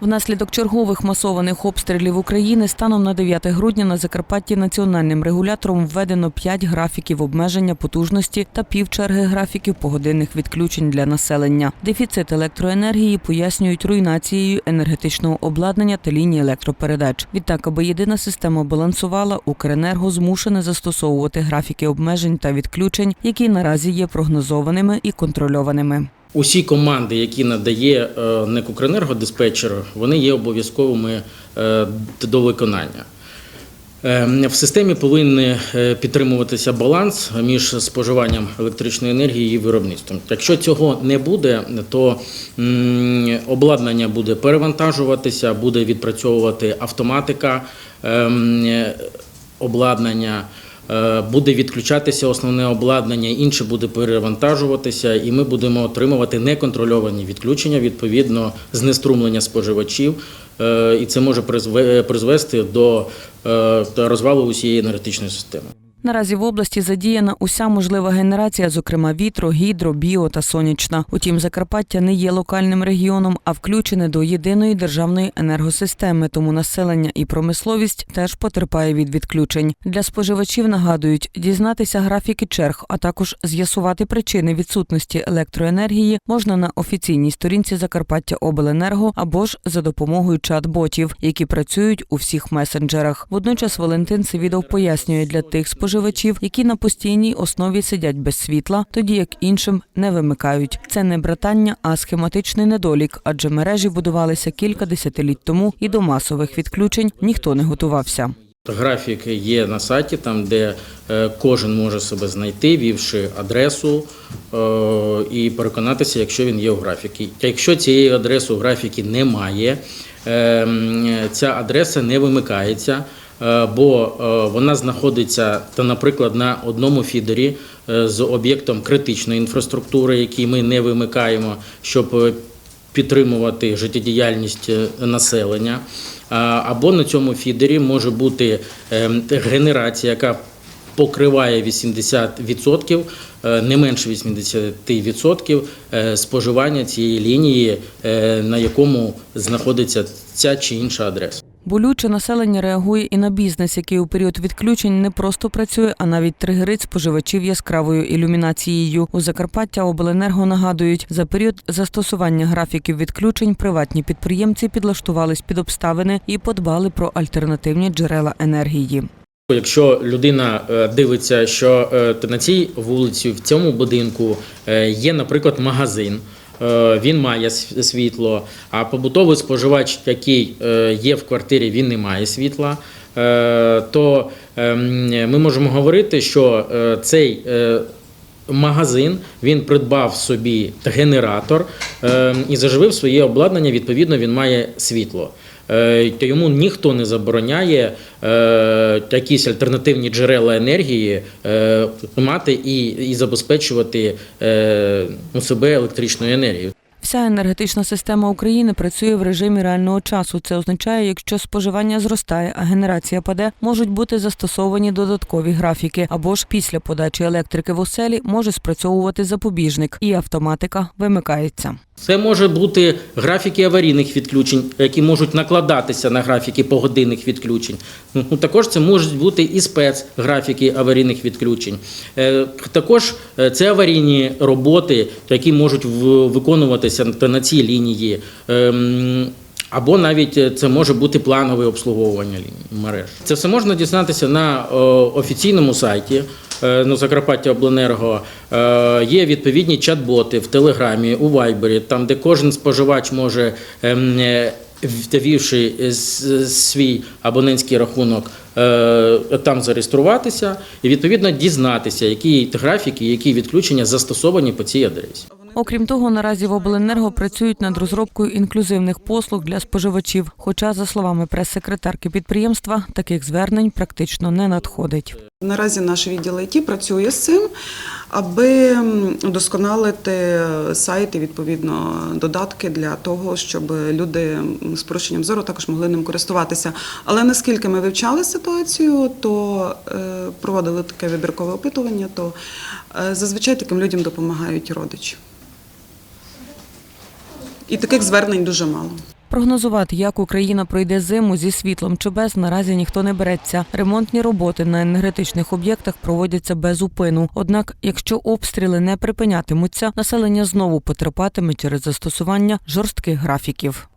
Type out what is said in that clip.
Внаслідок чергових масованих обстрілів України станом на 9 грудня на Закарпатті національним регулятором введено 5 графіків обмеження потужності та півчерги графіків погодинних відключень для населення. Дефіцит електроенергії пояснюють руйнацією енергетичного обладнання та лінії електропередач. Відтак, аби єдина система балансувала, Укренерго змушене застосовувати графіки обмежень та відключень, які наразі є прогнозованими і контрольованими. Усі команди, які надає е, НЕК «Укренерго» диспетчер, вони є обов'язковими е, до виконання. Е, В системі повинен підтримуватися баланс між споживанням електричної енергії і виробництвом. Якщо цього не буде, то обладнання буде перевантажуватися, буде відпрацьовувати автоматика ем, обладнання. Е, Буде відключатися основне обладнання, інше буде перевантажуватися, і ми будемо отримувати неконтрольовані відключення, відповідно знеструмлення споживачів, Е, і це може призве- призвести е, до розвалу усієї енергетичної системи. Наразі в області задіяна уся можлива генерація, зокрема вітро, гідро, біо та сонячна. Утім, Закарпаття не є локальним регіоном, а включене до єдиної державної енергосистеми. Тому населення і промисловість теж потерпає від відключень. Для споживачів нагадують дізнатися графіки черг, а також з'ясувати причини відсутності електроенергії можна на офіційній сторінці Закарпаття Обленерго або ж за допомогою чат-ботів, які працюють у всіх месенджерах. Водночас Валентин Сивідов пояснює для тих споживачів, які на постійній основі сидять без світла, тоді як іншим не вимикають. Це не братання, а схематичний недолік, адже мережі будувалися кілька десятиліть тому, і до масових відключень ніхто не готувався. Графік є на сайті, там де е, кожен може себе знайти, вівши адресу е, і переконатися, якщо він є у графіки. Якщо цієї адреси у графіки немає, е, ця адреса не вимикається, бо е, вона знаходиться, та, наприклад, на одному фідері е, з об'єктом критичної інфраструктури, який ми не вимикаємо, щоб е, підтримувати життєдіяльність е, населення. Або на цьому фідері може бути ем, генерація, яка покриває 80%, е, не менше 80% е, споживання цієї лінії, е, на якому знаходиться ця чи інша адреса. Болюче населення реагує і на бізнес, який у період відключень не просто працює, а навіть тригерить споживачів яскравою ілюмінацією. У Закарпаття обленерго нагадують, за період застосування графіків відключень приватні підприємці підлаштувались під обставини і подбали про альтернативні джерела енергії. Якщо людина е, дивиться, що е, на цій вулиці, в цьому будинку е, є, наприклад, магазин. Е, Він має світло, а побутовий споживач, який е, є в квартирі, він не має світла. е, То ем, ми можемо говорити, що цей магазин він придбав собі генератор е, і заживив своє обладнання. Відповідно, він має світло. Е, То йому ніхто не забороняє е, якісь альтернативні джерела енергії е, мати і, і забезпечувати ну, себе електричною енергією. Вся енергетична система України працює в режимі реального часу. Це означає, якщо споживання зростає, а генерація паде, можуть бути застосовані додаткові графіки, або ж після подачі електрики в оселі може спрацьовувати запобіжник, і автоматика вимикається. Це може бути графіки аварійних відключень, які можуть накладатися на графіки погодинних відключень. Ну також це можуть бути і спецграфіки аварійних відключень. Е, Також е, це аварійні роботи, які можуть виконуватися на- цій лінії. Ем, Або навіть е, це може бути планове обслуговування мереж. Це все можна дізнатися на офіційному сайті ну, Закарпаття Обленерго. Е, Є відповідні чат-боти в Телеграмі, у Вайбері, там, де кожен споживач може, ем, е, ввівши свій абонентський рахунок, е, там зареєструватися і відповідно дізнатися, які графіки, які відключення застосовані по цій адресі. Окрім того, наразі в обленерго працюють над розробкою інклюзивних послуг для споживачів. Хоча, за словами прес-секретарки підприємства, таких звернень практично не надходить. Наразі наш відділ ІТ працює з цим, аби удосконалити сайт і відповідно додатки для того, щоб люди з порушенням зору також могли ним користуватися. Але наскільки ми вивчали ситуацію, то е, проводили таке вибіркове опитування, то е, зазвичай таким людям допомагають родичі. І таких звернень дуже мало. Прогнозувати, як Україна пройде зиму зі світлом чи без, наразі ніхто не береться. Ремонтні роботи на енергетичних об'єктах проводяться без упину. Однак, якщо обстріли не припинятимуться, населення знову потерпатиме через застосування жорстких графіків.